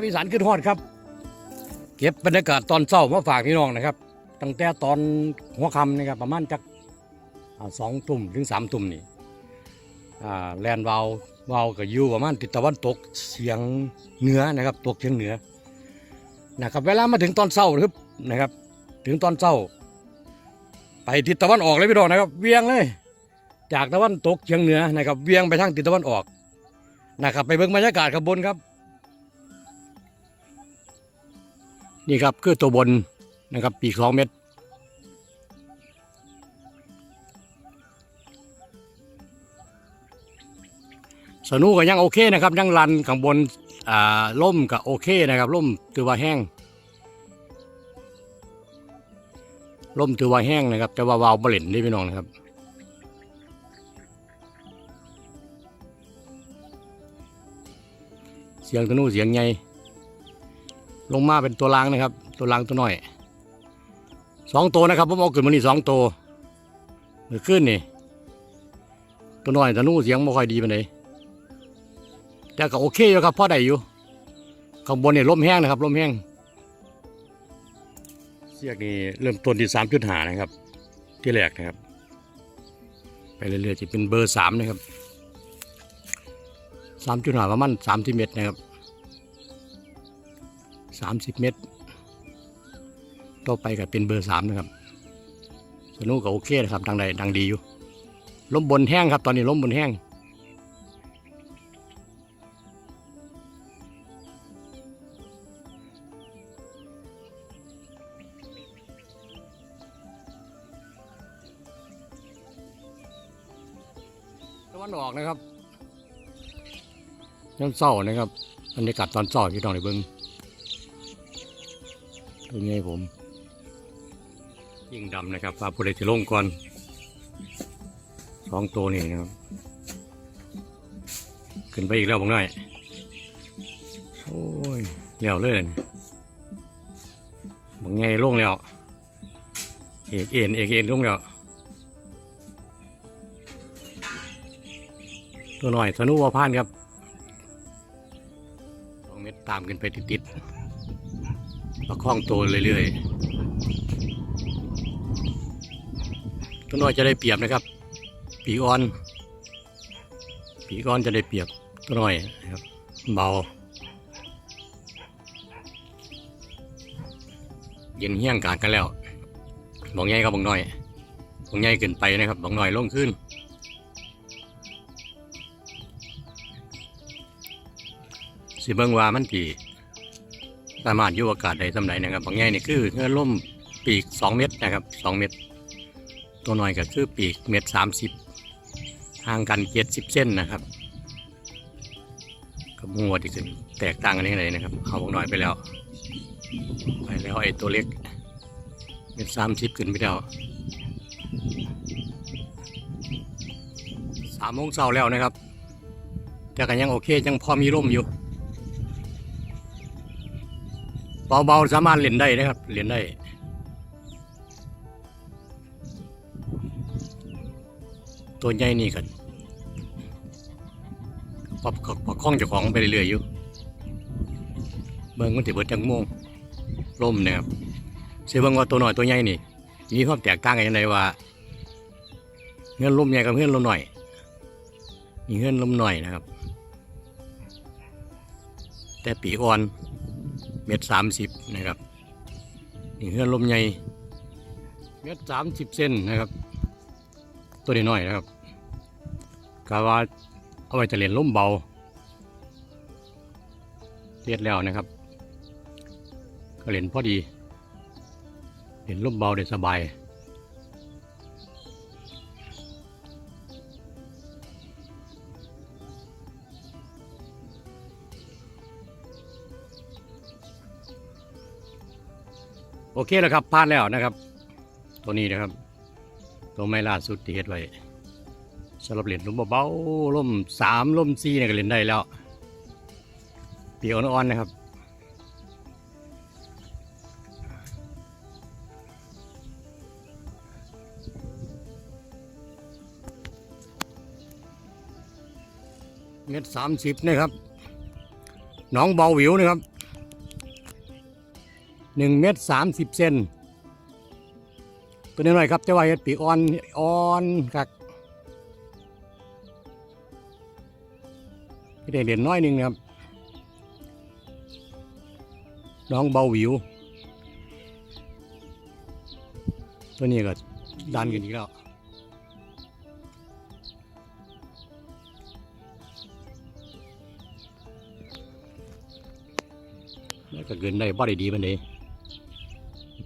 วัสดีครับอีสานขึ้นฮอดครับ เก็บบรรยากาศตอนเช้ามาฝากพี่น้องนะครับ ตั้งแต่ตอนหัวค่ำนะครับประมาณจักสองทุ่มถึงสามทุ่มนี่แลนด์วาววาวก็อยู่ประมาณทิศตะวันตกเฉียงเหนือนะครับ ตกเฉียงเหนือนะครับ เวลามาถึงตอนเช้าครับนะครับ ถึงตอนเช้า ไปทิศตะวันออกเลยพี่น้องนะครับ เวียงเลย จากตะวันตกเฉียงเหนือนะครับ เวียงไปทางทิศตะวันออกนะครับ ไปเบิ่งบรรยากาศข้างบนครับ นี่ครับคือตัวบนนะครับปีกสองเมตรสนุกก็ยังโอเคนะครับยังรันข้างบนอ่าล่มก็โอเคนะครับล่มถือว่าแห้งล่มถือว่าแห้งนะครับ แต่ว่าวาวเบล่นนี่พี่น้องนะครับเสียงธนูเสียงใหญ่ ลงมาเป็นตัวรางนะครับ ตัวรางตัวน้อยสองตัวนะครับผมเอาขึ้นมานี่สองตัวมือขึ้นนี่ตัวน้อยธนูเสียงไม่ค่อยดีไปานแต่ก็โอเคอยู่ครับพอได้อยู่ข้างบนเนี่ยลมแห้งนะครับลมแห้งเสียกนี่เริ่มต้นที่สามจุดหานะครับ ที่แรกนะครับ ไปเรื่อยๆจะเป็นเบอร์สามนะครับสามจุดหาประมาณสามที่เมตรนะครับ สามสิบเมตร ต่อไปก็เป็นเบอร์สามนะครับสนุกก็โอเคนะครับดังใดดังดีอยู่ล้มบนแห้งครับ ตอนนี้ล้มบนแห้งตะวันออกนะครับย้อนเศร้านะครับบรรยากาศตอนเศร้าพี่น้องในเบิ้ง ตัวนี้ผม ยิ่งดำนะครับฟ้าผู้ใดที่ลงก่อนสองตัวนี่นะครับ ขึ้นไปอีกแล้วบางหน่อยโอ้ยเลี้ยวเลยบางไงลงแล้วเอกเอ็นเอกเอ็นลงแล้วตัวหน่อยสนุวาพานครับสองเม็ดตามกันไปติดๆ ประคองตัวเรื่อยๆตัวน้อยจะได้เปรียบนะครับ ปีอ่อน ปีกอ่อนจะได้เปรียบตัวน้อยนะครับเบาเย็นเฮี้ยงกาดกันแล้วบอกใหญ่กับบอกน้อยบอกใหญ่เกินไปนะครับบอกน้อยลงขึ้นสิเบิ่งว่ามันปี สามารถอยู่อากาศได้สำไหนนะครับบางแง่นี่คือเงื่อนล่มปีกสองเมตรนะครับสองเมตร ตัวน้อยก็คือปีกเมตรสามสิบห่างกันเจ็ดสิบเส้นนะครับกับหัวที่ขึ้นแตกต่างกันยังไงนะครับ เอาบางน้อยไปแล้ว ไปแล้วไอ้ตัวเล็กเมตรสามสิบขึ้นไปแล้วสามโมงเช้าแล้วนะครับ แต่ก็ยังโอเคยังพอมีร่มอยู่ เบาๆสามารถเล่นได้นะครับเล่นได้ตัวใหญ่นี่กันปรับประคองเจ้าของไปเรื่อยๆอยู่เบิ่งมันถือเบิดจังโมงล่มนะครับเสียเบิ่งว่าตัวหน่อยตัวใหญ่นี่ มีความแตกต่างกันยังไงว่าเงื่อนลมใหญ่กับเงื่อนลมหน่อยมีเงื่อนลมหน่อยนะครับ แต่ปีอ่อน เมตรสามสิบนะครับนี่เฮือนลมใหญ่เมตรสามสิบเซนนะครับ ตัวนี้น้อยนะครับกาว่าเอาไว้จะเล่นลมเบาเทียดแล้วนะครับ ก็เล่นพอดีเล่นลมเบาได้สบาย โอเคแล้วครับพลาดแล้วนะครับ ตัวนี้นะครับ ตัวไม่ล่าสุดที่เฮ็ดไว้สำหรับเหรียญลมเบาๆลมสามลมสี่เนี่ยก็เล่นได้แล้วเปียกอ่อนๆนะครับเม็ดสามสิบนะครับ น้องเบาหวิวนะครับ หนึ่งเมตรสามสิบเซนตัวน้อยๆครับแต่ว่าเห็ดปีอ่อนอ่อนครับที่ได้เหรียญน้อยหนึ่งนะครับ น้องเบาหวิว ตัวนี้ก็ดันกันอีกแล้วแล้วก็เกินได้บ่ได้ดีมันเด้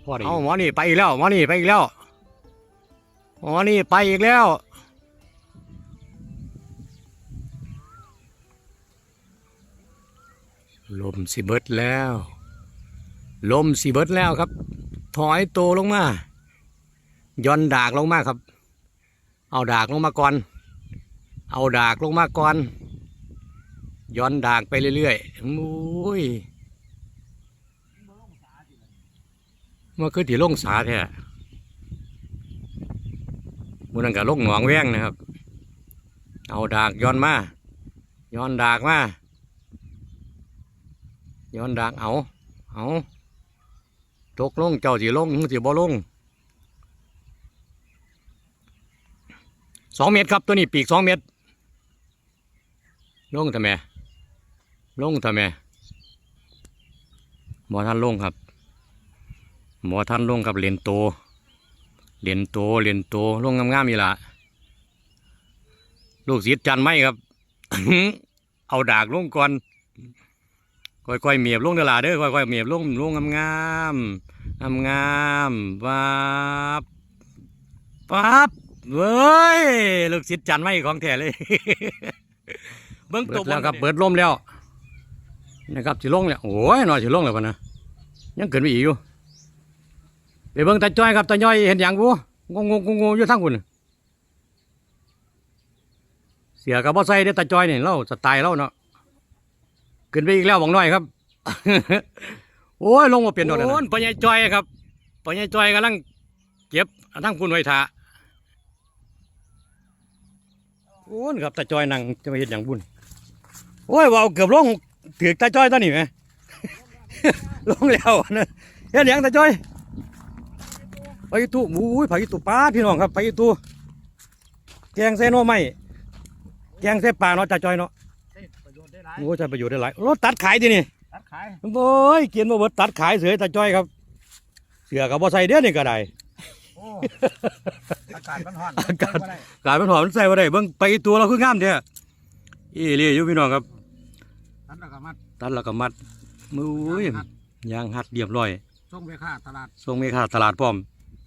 พ่อได้เอาหมอนี่ไปอีกแล้วหมอนี่ไปอีกแล้วหมอนี่ไปอีกแล้วลมสิเบิดแล้ว ลมสิเบิดแล้วครับ ถอยตัวลงมาย่อนดากลงมาครับ เอาดากลงมาก่อน เอาดากลงมาก่อนย้อนดากไปเรื่อยๆมุ้ย มันคือที่ลงสาแท้มันนั่นกับลงหนองแว้งนะครับ เอาดากย้อนมา ย้อนดากมา ย้อนดากเอา เอาตกลงเจ้าสิลงสิบ่ลงสองเมตรครับตัวนี้ปีกสองเมตร ลงทำไมลงทำไมหมอท่านลงครับ หมอท่านลงครับเหรียญโตเหรียญโตเหรียญโตลงงามๆอีหละลูกศิษย์จันไม่ครับ เอาดากลงก่อนค่อยๆเมียบลงเดอล่ะเด้อค่อยๆเมียบลงลงงามๆงามๆปั๊บปั๊บเว้ยลูกศิษย์จันไม่ของแท้เลย เบิ้งตัวแล้วครับเปิดลมแล้วนะครับสิลงแล้วโอ้ยหน่อยสิลงแล้วปะนะยังเกินไปอีกอยู่ ไปเบิ้งตาจ้อยครับตาจ้อยเห็นอย่างกูงงงงงงอยู่ทั้งคุณเสียกับบ่ใส่เด้อตาจ้อยนี่เราสไตล์เราเนาะขึ้นไปอีกแล้วบอกหน่อยครับ โอ้ยลงมาเปลี่ยนดอกแล้วนะโอ้ยปัญญาจ้อยครับปัญญาจ้อยกำลังเก็บทั้งคุณไว้ท่าโอ้ยครับตาจ้อยนั่งจะมาเห็นอย่างบุญโอ้ยว่าเอาเกือบลงถือตาจ้อยตอนนี้ไหมลงแล้วนะเฮ็ดหยังตาจ้อย ไปอีตู้อุ้ยไปอีตู้ปลาพี่น้องครับไปอีตู้แกงเส้นโนไม่แกงเส้นปลาเนาะตาจ้อยเนาะประโยชน์ได้หลายโอ้ยใช้ประโยชน์ได้หลายรถตัดขายทีนี่ตัดขายโอ้ยเกียนมาเบิดตัดขายเสือตาจ้อยครับ เสือกับบ่ใส่เด้อนี่ก็ได้โอ้อากาศมันร้อนอากาศใส่บ่ได้กลายเป็นหอมใส่บ่ได้เบิ่งไปอีตัวเราคืองามแท้อีเลียอยู่พี่น้องครับตัดแล้วก็มัดตัดแล้วก็มัดมืออุ้ยหัดยางหัดเรียบร้อยส่งไปค่าตลาดส่งเมฆาตลาดพร้อม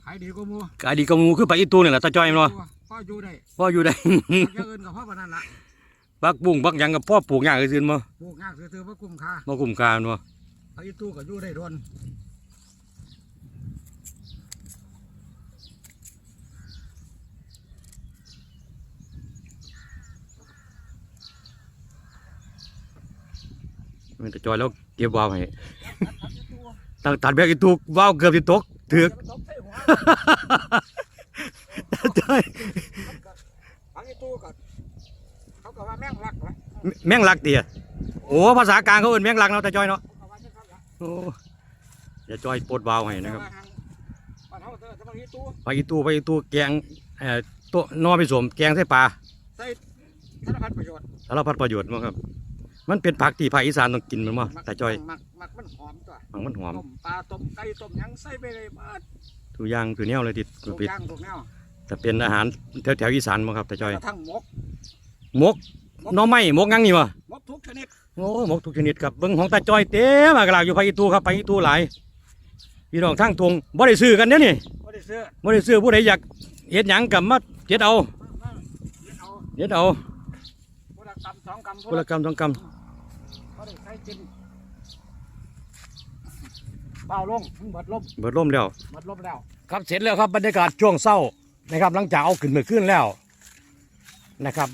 ขายดีกว่าหมูกายดีกว่าหมูคือไปอีตูนี่แหละตาจ้อยแมั้ยก็อยู่ได้พ่ออยู่ได้เจ้าเอินกับพ่อปานนั้นละบักบุ้งบักหยังกับพ่อปลูกหญ้าซื่อๆมาปลูกงากซื้อๆว่าคุ้มค่าบ่คุ้มค่าเนาะไปอีตู้ก็อยู่ได้โดนมันตาจ้อยแล้วเก็บวาวให้ตัดตัดแบกอีตูวาวเกือบสิตก ถึกตกใส่หัวตาจ้อยฟังอีตู้ก็เขาก็ว่าแม่งรักละแม่งลักเตียโอ้ภาษากลางเขาเอิ้นแม่งลักเนาะตาจ้อยเนาะเขาก็ว่าจังซั่นละโอ้อย่าจ้อยปลดวาวให้นะครับบ้านเฮาเด้อถ้าบางอีตู้ไปอีตูไปอีตูแกงเอ่อโตัวนอไปสวมแกงใส่ปลาใส่สารพัดประโยชน์สารพัดประโยชน์มั้งครับ มันเป็นผักที่ภาคอีสานต้องกินมันมั้งตาจ้อย มักมักมันหอม ตัวมันมันหอมต้มปลาต้มไก่ต้มหยังใส่ไปเลยมาทุกอย่างคือแนวเลยที่ทุกปิดอย่างทุกแนวจะเป็นอาหารแถวแถวๆอีสานมั้งครับตาจ้อยกระทั่งหมกหมกหน้อไม้หมกหยังนี่วะหมกทุกชนิดโอ้หมกทุกชนิดครับเบิ้งของตาจ้อยเต็มากระลาอยู่ภาคอีตูครับภาคอีตูหลายพี่น้องทั้งทงบ่ได้ซื้อกันเด้อนี่บ่ได้ซื้อบ่ได้ซื้อผู้ใดอยากเฮ็ดหยังกับมาเฮ็ดเอามามาเดี๋ยวเอาเฮ็ดเอาคนละกำสองกำคนละกรรมสองกรรม บ่ได้ใช้กิน เบาลงเบิดลมเบิดลมแล้ว เบิดลมแล้วครับเสร็จแล้วครับบรรยากาศช่วงเศร้านะครับ หลังจากเอาขึ้นมือขึ้นแล้วนะครับ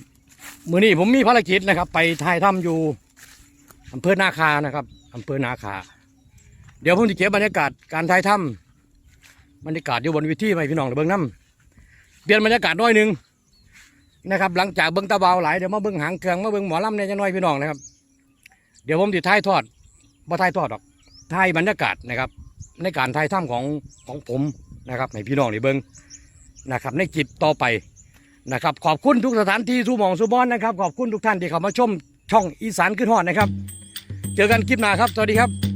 มือนี้ผมมีภารกิจนะครับ ไปถ่ายถ้ำอยู่อำเภอนาคานะครับอำเภอนาคา เดี๋ยวผมจะเก็บบรรยากาศการถ่ายถ้ำบรรยากาศอยู่บนวิธีไปพี่น้องเดี๋ยวเบิ้งน้ำเปลี่ยนบรรยากาศหน้อยหนึงนะครับ หลังจากเบิ้งตะเบาหลายเดี๋ยวมาเบิ้งหางเครื่องมาเบิ้งหมอลำเนี่ยจะน้อยพี่น้องนะครับ เดี๋ยวผมจะถ่ายทอดบ่ถ่ายทอดหรอก ถ่ายบรรยากาศนะครับ ในการถ่ายถ้ำของของผมนะครับให้พี่น้องได้เบิ้งนะครับในคลิปต่อไปนะครับขอบคุณทุกสถานที่ทุกหมองสุบอนนะครับ ขอบคุณทุกท่านที่เข้ามาชมช่องอีสานขึ้นหอดนะครับ เจอกันคลิปหน้าครับ สวัสดีครับ